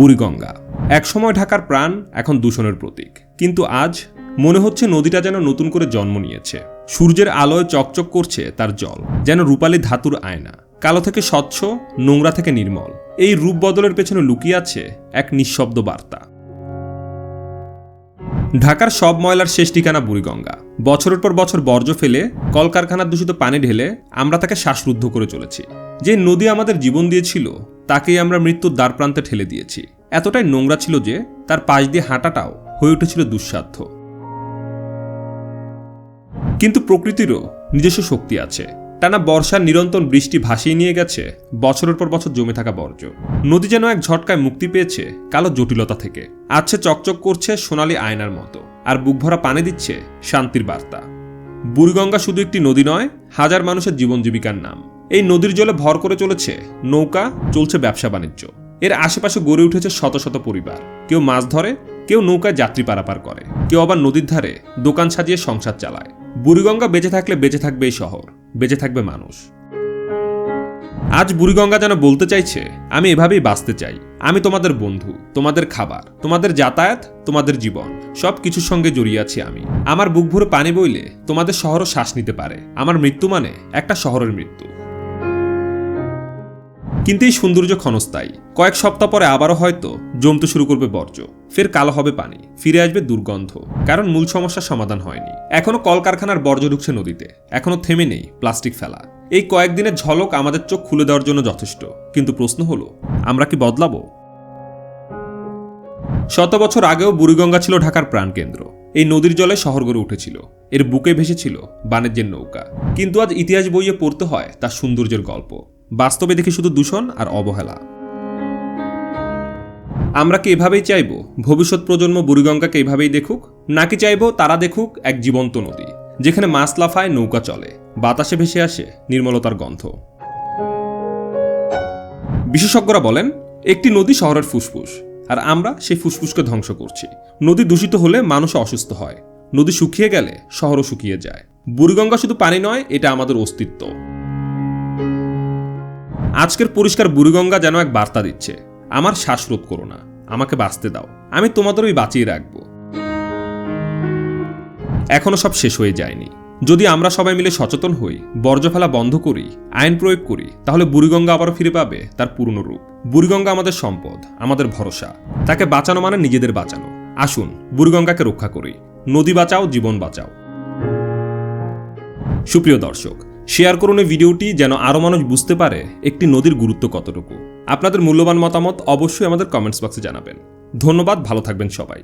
বুড়িগঙ্গা। একসময় ঢাকার প্রাণ, এখন দূষণের প্রতীক। কিন্তু আজ মনে হচ্ছে নদীটা যেন নতুন করে জন্ম নিয়েছে। সূর্যের আলোয় চকচক করছে তার জল, যেন রূপালী ধাতুর আয়না। কালো থেকে স্বচ্ছ, নোংরা থেকে নির্মল। এই রূপ বদলের পেছনে লুকিয়ে আছে এক নিঃশব্দ বার্তা। ঢাকার সব ময়লার শেষ ঠিকানা বুড়িগঙ্গা। বছরের পর বছর বর্জ্য ফেলে, কলকারখানার দূষিত পানি ঢেলে আমরা তাকে শ্বাসরুদ্ধ করে চলেছি। যে নদী আমাদের জীবন দিয়েছিল, তাকেই আমরা মৃত্যুর দ্বার প্রান্তে ঠেলে দিয়েছি। এতটাই নোংরা ছিল যে, তার পাশ দিয়ে হাঁটাটাও হয়ে উঠেছিল দুঃসাধ্য। কিন্তু প্রকৃতিরও নিজস্ব শক্তি আছে। টানা বর্ষার নিরন্তর বৃষ্টি ভাসিয়ে নিয়ে গেছে, বছরের পর বছর জমে থাকা বর্জ্য। নদী যেন এক ঝটকায় মুক্তি পেয়েছে কালো জটিলতা থেকে। আছে চকচক করছে সোনালী আয়নার মতো। আর বুক ভরা পানি দিচ্ছে শান্তির বার্তা। বুড়িগঙ্গা শুধু একটি নদী নয়, হাজার মানুষের জীবন জীবিকার নাম। এই নদীর জলে ভর করে চলেছে নৌকা, চলছে ব্যবসা বাণিজ্য। এর আশেপাশে গড়ে উঠেছে শত শত পরিবার। কেউ মাছ ধরে, কেউ নৌকায় যাত্রী পারাপার করে। কেউ আবার নদীর ধারে দোকান সাজিয়ে সংসার চালায়। বুড়িগঙ্গা বেঁচে থাকলে বেঁচে থাকবে এই শহর, বেঁচে থাকবে মানুষ। আজ বুড়িগঙ্গা যেন বলতে চাইছে, আমি এভাবেই বাঁচতে চাই। আমি তোমাদের বন্ধু, তোমাদের খাবার, তোমাদের যাতায়াত, তোমাদের জীবন, সব কিছুর সঙ্গে জড়িয়ে আছি আমি। আমার বুক ভরে পানি বইলে তোমাদের শহরও শ্বাস নিতে পারে। আমার মৃত্যু মানে একটা শহরের মৃত্যু। কিন্তু এই সৌন্দর্য ক্ষণস্থায়ী। কয়েক সপ্তাহ পরে আবারও হয়তো জমতে শুরু করবে বর্জ্য। ফের কালো হবে পানি, ফিরে আসবে দুর্গন্ধ। কারণ মূল সমস্যার সমাধান হয়নি। এখনও কলকারখানার বর্জ্য ঢুকছে নদীতে। এখনও থেমে নেই প্লাস্টিক ফেলা। এই কয়েকদিনের ঝলক আমাদের চোখ খুলে দেওয়ার জন্য যথেষ্ট। কিন্তু প্রশ্ন হলো, আমরা কি বদলাবো? শত বছর আগেও বুড়িগঙ্গা ছিল ঢাকার প্রাণকেন্দ্র। এই নদীর জলে শহর গড়ে উঠেছিল। এর বুকে ভেসেছিল বাণিজ্যের নৌকা। কিন্তু আজ ইতিহাস বইয়ে পড়তে হয় তার সৌন্দর্যের গল্প। বাস্তবে দেখি শুধু দূষণ আর অবহেলা। আমরা কি এভাবেই চাইব? ভবিষ্যৎ প্রজন্ম বুড়িগঙ্গাকে এভাবেই দেখুক? নাকি চাইব তারা দেখুক এক জীবন্ত নদী? যেখানে মাছ লাফায় নৌকা চলে, বাতাসে ভেসে আসে নির্মলতার গন্ধ। বিশেষজ্ঞরা বলেন, একটি নদী শহরের ফুসফুস, আর আমরা সেই ফুসফুসকে ধ্বংস করছি। নদী দূষিত হলে মানুষ অসুস্থ হয়। নদী শুকিয়ে গেলে শহরও শুকিয়ে যায়। বুড়িগঙ্গা শুধু পানি নয়, এটা আমাদের অস্তিত্ব। আজকের পরিষ্কার বুড়িগঙ্গা যেন এক বার্তা দিচ্ছে, আমার শ্বাসরোধ করো না, আমাকে বাঁচতে দাও। আমি তোমাদের ওই বাঁচিয়ে রাখব। এখনও সব শেষ হয়ে যায়নি। যদি আমরা সবাই মিলে সচেতন হই বর্জ্য ফেলা বন্ধ করি, আইন প্রয়োগ করি, তাহলে বুড়িগঙ্গা আবারও ফিরে পাবে তার পুরনো রূপ। বুড়িগঙ্গা আমাদের সম্পদ, আমাদের ভরসা। তাকে বাঁচানো মানে নিজেদের বাঁচানো। আসুন, বুড়িগঙ্গাকে রক্ষা করি। নদী বাঁচাও, জীবন বাঁচাও। সুপ্রিয় দর্শক, শেয়ার করুন এই ভিডিওটি যেন আরও মানুষ বুঝতে পারে একটি নদীর গুরুত্ব কতটুকু। আপনাদের মূল্যবান মতামত অবশ্যই আমাদের কমেন্টস বক্সে জানাবেন। ধন্যবাদ, ভালো থাকবেন সবাই।